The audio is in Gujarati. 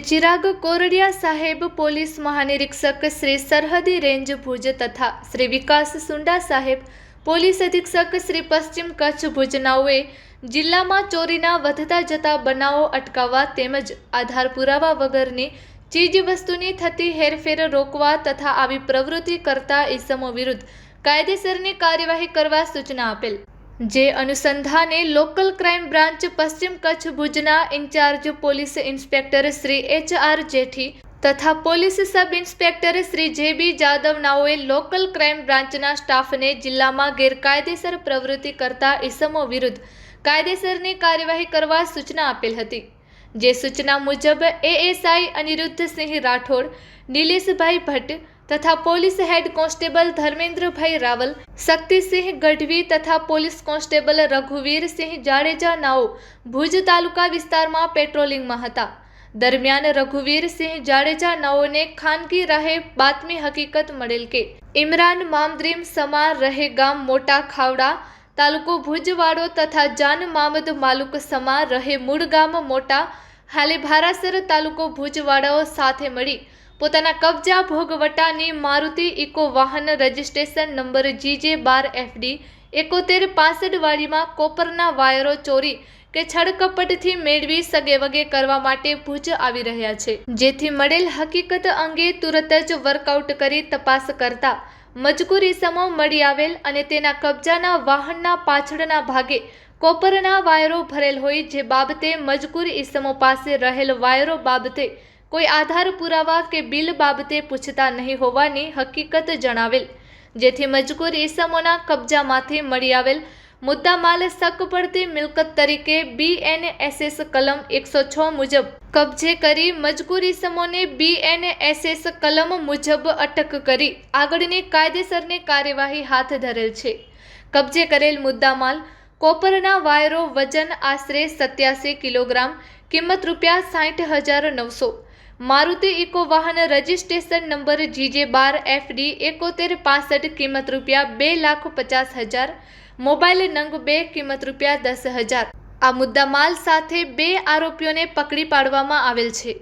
શ્રી ચિરાગ કોરડિયા સાહેબ પોલીસ મહાનિરીક્ષક શ્રી સરહદી રેન્જ ભુજ તથા શ્રી વિકાસ સુંડા સાહેબ પોલીસ અધિક્ષક શ્રી પશ્ચિમ કચ્છ ભુજનાઓએ જિલ્લામાં ચોરીના વધતા જતા બનાવો અટકાવવા તેમજ આધાર પુરાવા વગરની ચીજ વસ્તુની થતી હેરફેર રોકવા તથા આવી પ્રવૃત્તિ કરતા ઇસમો વિરુદ્ધ કાયદેસરની કાર્યવાહી કરવા સૂચના આપેલ. જે અનુસંધાને લોકલ ક્રાઇમ બ્રાન્ચ પશ્ચિમ કચ્છ ભુજના in-charge police inspector Shri H R Jethi તથા પોલીસ સબ ઇન્સ્પેક્ટર શ્રી જે બી જાદવનાઓએ લોકલ ક્રાઇમ બ્રાન્ચના સ્ટાફને જિલ્લામાં ગેરકાયદેસર પ્રવૃત્તિ કરતા ઇસમો વિરુદ્ધ કાયદેસરની કાર્યવાહી કરવા સૂચના આપેલ હતી. જે સૂચના મુજબ એએસઆઈ અનિરુદ્ધસિંહ રાઠોડ, નિલેશભાઈ ભટ્ટ તથા police head constable Dharmendrabhai Raval, Shaktisinh Gadhvi તથા પોલીસ કોન્સ્ટેબલ રઘુવીરસિંહ જાડેજા નાઓ ભુજ તાલુકા વિસ્તારમાં પેટ્રોલિંગમાં હતા. દરમિયાન રઘુવીરસિંહ જાડેજા નાઓને ખાનગી રાહે બાતમી હકીકત મળેલ કે ઇમરાન મામદ્રીમ સમા રહે ગામ મોટા ખાવડા, તાલુકો ભુજવાડો તથા જાન મામદ માલુક સમા રહે મૂળ ગામ મોટા, હાલે ભારાસર તાલુકો ભુજવાડાઓ સાથે મળી પોતાના કબજા ભોગવટાની મારુતિ ઇકો વાહન રજિસ્ટ્રેશન નંબર જીજે બાર એફડી એકોતેર પાસઠવાળીમાં કોપરના વાયરો ચોરી કે છડકપટથી મેળવી સગેવગે કરવા માટે ભુજ આવી રહ્યા છે. જેથી મળેલ હકીકત અંગે તુરત જ વર્કઆઉટ કરી તપાસ કરતા મજકૂરી સમો મળી આવેલ અને તેના કબજાના વાહનના પાછળના ભાગે કોપરના વાયરો ભરેલ હોય જે બાબતે મજકૂર ઇસમો પાસે રહેલ વાયરો બાબતે કોઈ આધાર પુરાવા કે બિલ બાબતે પૂછતા નહીં હોવાની હકીકત જણાવેલ, જેથી મજકૂર ઈસમોના કબજામાંથી મળી આવેલ મુદ્દામાલ શક પડતી મિલકત તરીકે બીએનએસએસ કલમ એકસો છ મુજબ કબજે કરી મજકૂર ઇસમોને બીએનએસએસ કલમ મુજબ અટક કરી આગળની કાયદેસરની કાર્યવાહી હાથ ધરેલ છે. કબજે કરેલ મુદ્દામાલ કોપરના વાયરો વજન આશરે સત્યાસી કિલોગ્રામ, કિંમત રૂપિયા સાઠ હજાર નવસો મારુતિ ઇકો વાહન રજિસ્ટ્રેશન નંબર જીજે બાર એફડી એકોતેર પાસઠ કિંમત રૂપિયા બે લાખ પચાસ હજાર, મોબાઈલ નંગ બે કિંમત રૂપિયા દસ હજાર. આ મુદ્દા માલ સાથે બે આરોપીઓને પકડી પાડવામાં આવેલ છે.